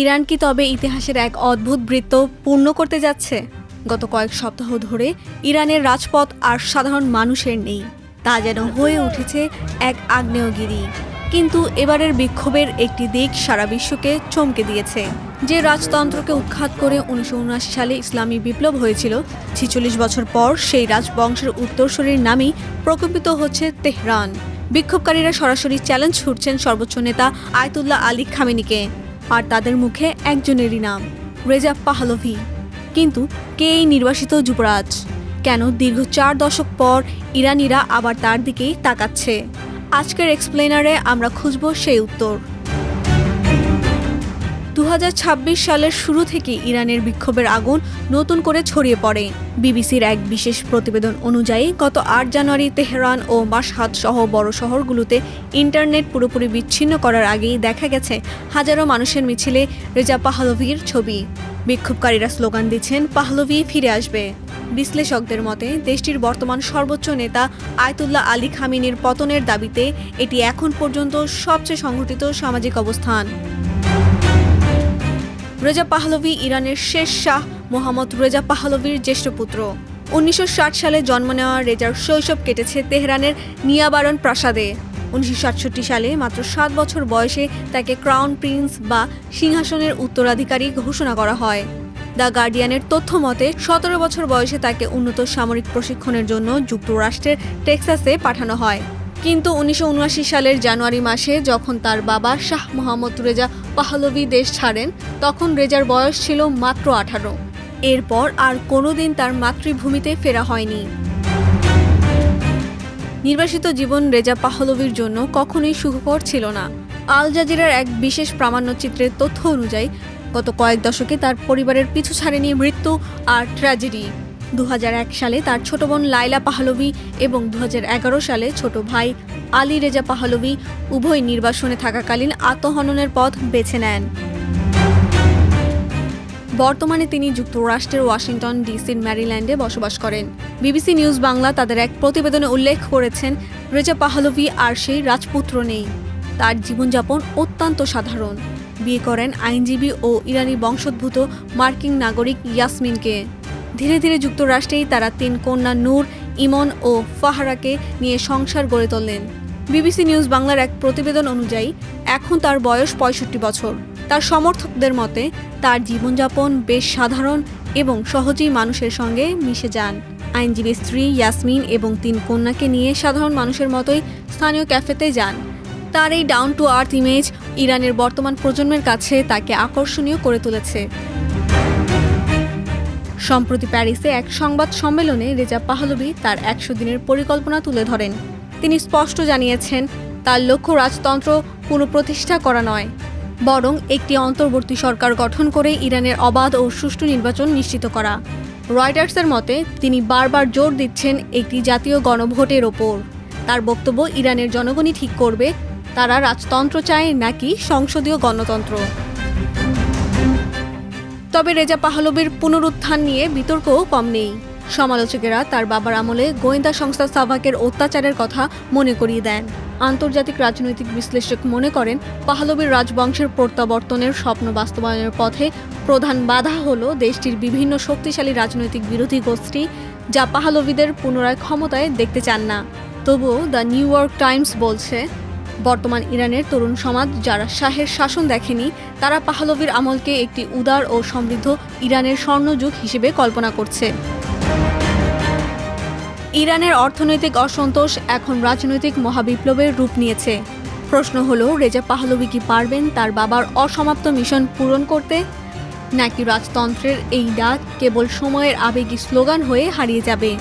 Iran কি তবে ইতিহাসের এক অদ্ভুত বৃত্ত পূর্ণ করতে যাচ্ছে? গত কয়েক সপ্তাহ ধরে ইরানের রাজপথ আর সাধারণ মানুষের নেই। তা যেন হয়ে উঠেছে এক আগ্নেয়গিরি। কিন্তু এবারের বিক্ষোভের একটি দিক সারা বিশ্বকে চমকে দিয়েছে। যে রাজতন্ত্রকে উৎখাত করে উনিশশো উনআশি সালে ইসলামী বিপ্লব হয়েছিল, ছিচল্লিশ বছর পর সেই রাজবংশের উত্তরসূরির নামই প্রকম্পিত হচ্ছে তেহরান। বিক্ষোভকারীরা সরাসরি চ্যালেঞ্জ ছুটছেন সর্বোচ্চ নেতা আয়তুল্লাহ আলী খামেনিকে। আর তাদের মুখে একজনেরই নাম রেজা পাহলভি। কিন্তু কে এই নির্বাসিত যুবরাজ? কেন দীর্ঘ চার দশক পর ইরানিরা আবার তার দিকেই তাকাচ্ছে? আজকের এক্সপ্লেনারে আমরা খুঁজব সেই উত্তর। সালের শুরু থেকে ইরানের বিক্ষোভের আগুন নতুন করে ছড়িয়ে পড়ে। বিবিসির এক বিশেষ প্রতিবেদন অনুযায়ী, গত আট জানুয়ারি তেহরান ও মাসহাদ সহ বড় শহরগুলোতে ইন্টারনেট পুরোপুরি বিচ্ছিন্ন করার আগেই দেখা গেছে হাজারো মানুষের মিছিলে রেজা পাহলভির ছবি। বিক্ষোভকারীরা স্লোগান দিচ্ছেন, পাহলভি ফিরে আসবে। বিশ্লেষকদের মতে, দেশটির বর্তমান সর্বোচ্চ নেতা আয়তুল্লাহ আলী খামিনের পতনের দাবিতে এটি এখন পর্যন্ত সবচেয়ে সংগঠিত সামাজিক অবস্থান। রেজা পাহলভি ইরানের শেষ শাহ মোহাম্মদ রেজা পাহলভির জ্যেষ্ঠ পুত্র। উনিশশো ষাট সালে জন্ম নেওয়া রেজার শৈশব কেটেছে তেহরানের নিয়াবারন প্রাসাদে। উনিশশো সাতষট্টি সালে মাত্র সাত বছর বয়সে তাকে ক্রাউন প্রিন্স বা সিংহাসনের উত্তরাধিকারী ঘোষণা করা হয়। দ্য গার্ডিয়ানের তথ্য মতে, সতেরো বছর বয়সে তাকে উন্নত সামরিক প্রশিক্ষণের জন্য যুক্তরাষ্ট্রের টেক্সাসে পাঠানো হয়। কিন্তু উনিশশো উনআশি সালের জানুয়ারি মাসে যখন তার বাবা শাহ মোহাম্মদ রেজা পাহলভি দেশ ছাড়েন, তখন রেজার বয়স ছিল মাত্র আঠারো। এরপর আর কোনোদিন তার মাতৃভূমিতে ফেরা হয়নি। নির্বাসিত জীবন রেজা পাহলভির জন্য কখনোই সুখকর ছিল না। আল জাজিরার এক বিশেষ প্রামাণ্যচিত্রের তথ্য অনুযায়ী, গত কয়েক দশকে তার পরিবারের পিছু ছাড়েনি মৃত্যু আর ট্র্যাজেডি। দু হাজার এক সালে তার ছোট বোন লাইলা পাহলভি এবং দু হাজার এগারো সালে ছোট ভাই আলী রেজা পাহলভি উভয় নির্বাসনে থাকাকালীন আত্মহননের পথ বেছে নেন। বর্তমানে তিনি যুক্তরাষ্ট্রের ওয়াশিংটন ডিসির ম্যারিল্যান্ডে বসবাস করেন। বিবিসি নিউজ বাংলা তাদের এক প্রতিবেদনে উল্লেখ করেছেন, রেজা পাহলভি আর সেই রাজপুত্র নেই। তার জীবনযাপন অত্যন্ত সাধারণ। বিয়ে করেন আইনজীবী ও ইরানি বংশোদ্ভূত মার্কিন নাগরিক ইয়াসমিনকে। ধীরে ধীরে যুক্তরাষ্ট্রেই তারা তিন কন্যা নূর, ইমন ও ফাহারাকে নিয়ে সংসার গড়ে তোলেন। বিবিসি নিউজ বাংলার এক প্রতিবেদন অনুযায়ী, এখন তার বয়স পঁয়ষট্টি বছর। তার সমর্থকদের মতে, তার জীবনযাপন বেশ সাধারণ এবং সহজেই মানুষের সঙ্গে মিশে যান। আইনজীবী স্ত্রী ইয়াসমিন এবং তিন কন্যাকে নিয়ে সাধারণ মানুষের মতোই স্থানীয় ক্যাফেতে যান। তার এই ডাউন টু আর্থ ইমেজ ইরানের বর্তমান প্রজন্মের কাছে তাকে আকর্ষণীয় করে তুলেছে। সম্প্রতি প্যারিসে এক সংবাদ সম্মেলনে রেজা পাহলবি তার একশো দিনের পরিকল্পনা তুলে ধরেন। তিনি স্পষ্ট জানিয়েছেন, তার লক্ষ্য রাজতন্ত্র পুনঃপ্রতিষ্ঠা করা নয়, বরং একটি অন্তর্বর্তী সরকার গঠন করে ইরানের অবাধ ও সুষ্ঠু নির্বাচন নিশ্চিত করা। রয়টার্সের মতে, তিনি বারবার জোর দিচ্ছেন একটি জাতীয় গণভোটের ওপর। তার বক্তব্য ইরানের জনগণই ঠিক করবে, তারা রাজতন্ত্র চায় নাকি সংসদীয় গণতন্ত্র। তবে রেজা পাহলবির পুনরুত্থান নিয়ে বিতর্কও কম নেই। সমালোচকেরা তার বাবার আমলে গোয়েন্দা সংস্থা সাভাকের অত্যাচারের কথা মনে করিয়ে দেন। আন্তর্জাতিক রাজনৈতিক বিশ্লেষক মনে করেন, পাহলবির রাজবংশের প্রত্যাবর্তনের স্বপ্ন বাস্তবায়নের পথে প্রধান বাধা হল দেশটির বিভিন্ন শক্তিশালী রাজনৈতিক বিরোধী গোষ্ঠী যা পাহলবিদের পুনরায় ক্ষমতায় দেখতে চান না। তবুও দ্য নিউ ইয়র্ক টাইমস বলছে বর্তমান ইরানের তরুণ সমাজ যারা শাহের শাসন দেখেনি, তারা পাহলবির আমলকে একটি উদার ও সমৃদ্ধ ইরানের স্বর্ণযুগ হিসেবে কল্পনা করছে। ইরানের অর্থনৈতিক অসন্তোষ এখন রাজনৈতিক মহাবিপ্লবের রূপ নিয়েছে। প্রশ্ন হলো, রেজা পাহলবি কি পারবেন তার বাবার অসমাপ্ত মিশন পূরণ করতে? নাকি রাজতন্ত্রের এই ডাক কেবল সময়ের আবেগী স্লোগান হয়ে হারিয়ে যাবে?